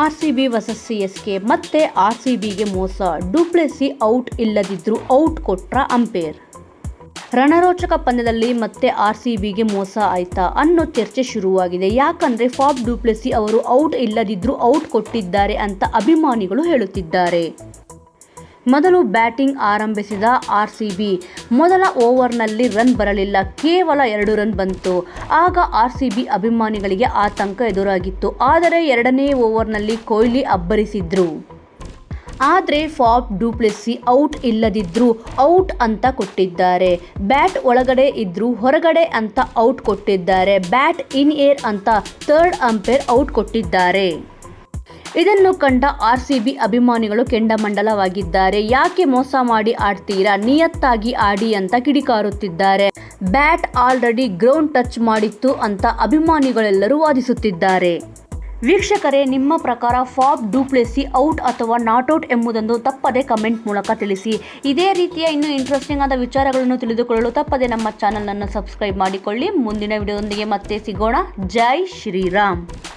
R C B versus C S K ಮತ್ತೆ R C ಬಿಗೆ ಮೋಸ, ಡೂಪ್ಲೆಸಿ ಔಟ್ ಇಲ್ಲದಿದ್ರೂ ಔಟ್ ಕೊಟ್ರ ಅಂಪೇರ್. ರಣರೋಚಕ ಪಂದ್ಯದಲ್ಲಿ ಮತ್ತೆ ಆರ್ ಸಿ ಬಿಗೆ ಮೋಸ ಆಯ್ತಾ ಅನ್ನೋ ಚರ್ಚೆ ಶುರುವಾಗಿದೆ. ಯಾಕಂದ್ರೆ ಫಾಬ್ ಡುಪ್ಲೆಸಿ ಅವರು ಔಟ್ ಇಲ್ಲದಿದ್ದರೂ ಔಟ್ ಕೊಟ್ಟಿದ್ದಾರೆ ಅಂತ ಅಭಿಮಾನಿಗಳು ಹೇಳುತ್ತಿದ್ದಾರೆ. ಮೊದಲು ಬ್ಯಾಟಿಂಗ್ ಆರಂಭಿಸಿದ ಆರ್ ಸಿ ಬಿ ಮೊದಲ ಓವರ್ನಲ್ಲಿ ರನ್ ಬರಲಿಲ್ಲ. ಕೇವಲ ಎರಡು ರನ್ ಬಂತು. ಆಗ ಆರ್ ಸಿ ಬಿ ಅಭಿಮಾನಿಗಳಿಗೆ ಆತಂಕ ಎದುರಾಗಿತ್ತು. ಆದರೆ ಎರಡನೇ ಓವರ್ನಲ್ಲಿ ಕೊಹ್ಲಿ ಅಬ್ಬರಿಸಿದ್ರು. ಆದರೆ ಫಾಪ್ ಡೂಪ್ಲೆಸಿ ಔಟ್ ಇಲ್ಲದಿದ್ದರೂ ಔಟ್ ಅಂತ ಕೊಟ್ಟಿದ್ದಾರೆ. ಬ್ಯಾಟ್ ಒಳಗಡೆ ಇದ್ದರೂ ಹೊರಗಡೆ ಅಂತ ಔಟ್ ಕೊಟ್ಟಿದ್ದಾರೆ. ಬ್ಯಾಟ್ ಇನ್ ಏರ್ ಅಂತ ಥರ್ಡ್ ಅಂಪೈರ್ ಔಟ್ ಕೊಟ್ಟಿದ್ದಾರೆ. ಇದನ್ನು ಕಂಡ ಆರ್ ಅಭಿಮಾನಿಗಳು ಕೆಂಡಮಂಡಲವಾಗಿದ್ದಾರೆ. ಯಾಕೆ ಮೋಸ ಮಾಡಿ ಆಡ್ತೀರಾ? ನಿಯತ್ತಾಗಿ ಆಡಿ ಅಂತ ಕಿಡಿಕಾರುತ್ತಿದ್ದಾರೆ. ಬ್ಯಾಟ್ ಆಲ್ರೆಡಿ ಗ್ರೌಂಡ್ ಟಚ್ ಮಾಡಿತ್ತು ಅಂತ ಅಭಿಮಾನಿಗಳೆಲ್ಲರೂ ವಾದಿಸುತ್ತಿದ್ದಾರೆ. ವೀಕ್ಷಕರೇ, ನಿಮ್ಮ ಪ್ರಕಾರ ಫಾಬ್ ಡೂಪ್ಲೆಸಿ ಔಟ್ ಅಥವಾ ನಾಟ್ ಔಟ್ ಎಂಬುದನ್ನು ತಪ್ಪದೆ ಕಮೆಂಟ್ ಮೂಲಕ ತಿಳಿಸಿ. ಇದೇ ರೀತಿಯ ಇನ್ನೂ ಇಂಟ್ರೆಸ್ಟಿಂಗ್ ಆದ ವಿಚಾರಗಳನ್ನು ತಿಳಿದುಕೊಳ್ಳಲು ತಪ್ಪದೆ ನಮ್ಮ ಚಾನಲನ್ನು ಸಬ್ಸ್ಕ್ರೈಬ್ ಮಾಡಿಕೊಳ್ಳಿ. ಮುಂದಿನ ವಿಡಿಯೋದೊಂದಿಗೆ ಮತ್ತೆ ಸಿಗೋಣ. ಜೈ ಶ್ರೀರಾಮ್.